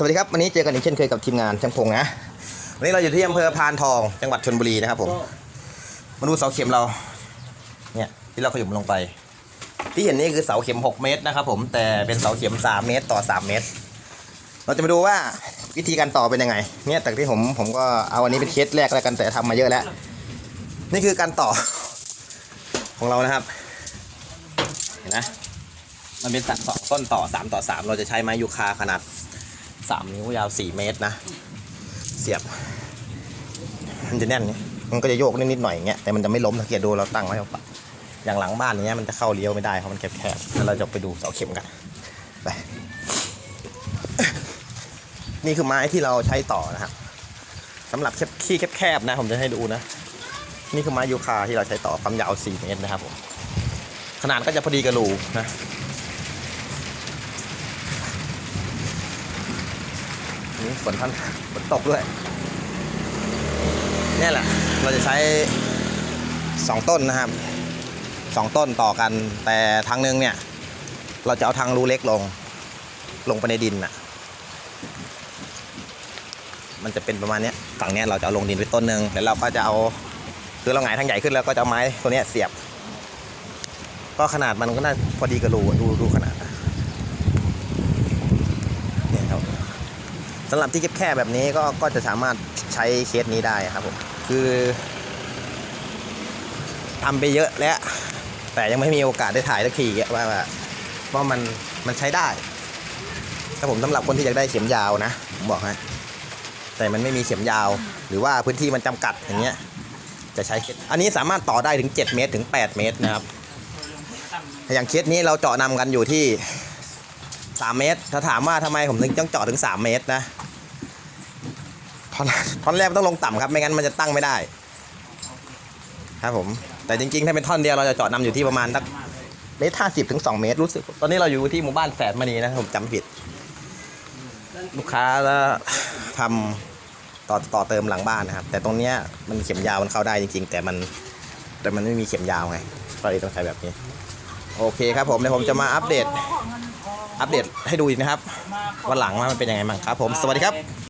สวัสดีครับวันนี้เจอกันอีกเช่นเคยกับทีมงานช่างพงนะวันนี้เราอยู่ที่อำเภอพานทองจังหวัดชลบุรีนะครับผมมาดูเสาเข็มเรา เนี่ยที่เราขยุมลงไป ที่เห็นนี่คือเสาเข็ม 6 เมตรนะครับผมแต่เป็นเสาเข็ม 3 เมตรต่อ 3 เมตร เราจะมาดูว่าวิธีการต่อเป็นยังไง เนี่ยแต่ที่ผมผมก็เอาอันนี้เป็นเคสแรกแล้วกันแต่ทำมาเยอะแล้ว นี่คือการต่อของเรานะครับ เห็นนะมันเป็นสัตว์สองต้นต่อสามต่อสามเราจะใช้ไม้ยูคาขนาด สามนิ้วยาวสี่เมตรนะ เสียบ มันจะแน่นนี่มันก็จะโยกนิดๆหน่อยอย่างเงี้ยแต่มันจะไม่ล้มสังเกตดูเราตั้งไว้เอาปะอย่างหลังบ้านอย่างเงี้ยมันจะเข้าเลี้ยวไม่ได้เพราะมันแคบๆแล้วเราจะไปดูเสาเข็มกันไปนี่คือไม้ที่เราใช้ต่อนะครับสำหรับแคบที่แคบๆนะผมจะให้ดูนะ นี่คือไม้ยูคาที่เราใช้ต่อความยาว 4 เมตรนะครับผมขนาดก็จะพอดีกับรูนะ นี่ฝนท่านฝนตกด้วยเนี่ยแหละ เราจะใช้สองต้นนะครับสองต้นต่อกัน แต่ทางหนึงเนี่ย เราจะเอาทางรูเล็กลง ลงไปในดินน่ะ มันจะเป็นประมาณนี้ฝั่งเนี้ยเราจะเอาลงดินไปต้นหนึ่งแล้วเราก็จะเอา คือเราหงายทางใหญ่ขึ้นแล้วก็จะเอาไม้ตัวนี้เสียบ ก็ขนาดมันก็น่าพอดีกับรูดูดูขนาดนะเนี่ยครับ สำหรับที่แคบๆแบบนี้ก็ก็จะสามารถใช้เคสนี้ได้ครับผมคือทำไปเยอะแล้ว แต่ยังไม่มีโอกาสได้ถ่ายสักทีอะว่าว่าว่ามันมันใช้ได้ถ้าผมสำหรับคนที่อยากได้เข็มยาวนะผมบอกให้แต่มันไม่มีเข็มยาว หรือว่าพื้นที่มันจำกัดอย่างเงี้ยจะใช้เคสอันนี้สามารถต่อได้ถึง 7 เมตรถึง 8 เมตรนะครับ อย่างเคสนี้เราเจาะนำกันอยู่ที่ 3 เมตร ถ้าถามว่าทำไมผมถึงต้องเจาะถึง 3 เมตรนะ ท่อนท่อนแรกต้องลงต่ำครับ ไม่งั้นมันจะตั้งไม่ได้ ครับผม แต่จริงๆ ถ้าเป็นท่อนเดียวเราจะเจาะนำอยู่ที่ประมาณสักเมตรห้าสิบถึงสองเมตรรู้สึก ตอนนี้เราอยู่ที่หมู่บ้านแสนมณีนะผมจำไม่ผิด ลูกค้าแล้วทำต่อต่อเติมหลังบ้านนะครับ แต่ตรงเนี้ยมันเข็มยาวมันเข้าได้จริง ๆ แต่มันแต่มันไม่มีเข็มยาวไงก็เลยต้องใช้แบบนี้ โอเคครับผมเดี๋ยวผมจะมาอัปเดต อัปเดตให้ดูอีกนะครับ วันหลังว่ามันเป็นยังไงบ้างครับผมสวัสดีครับ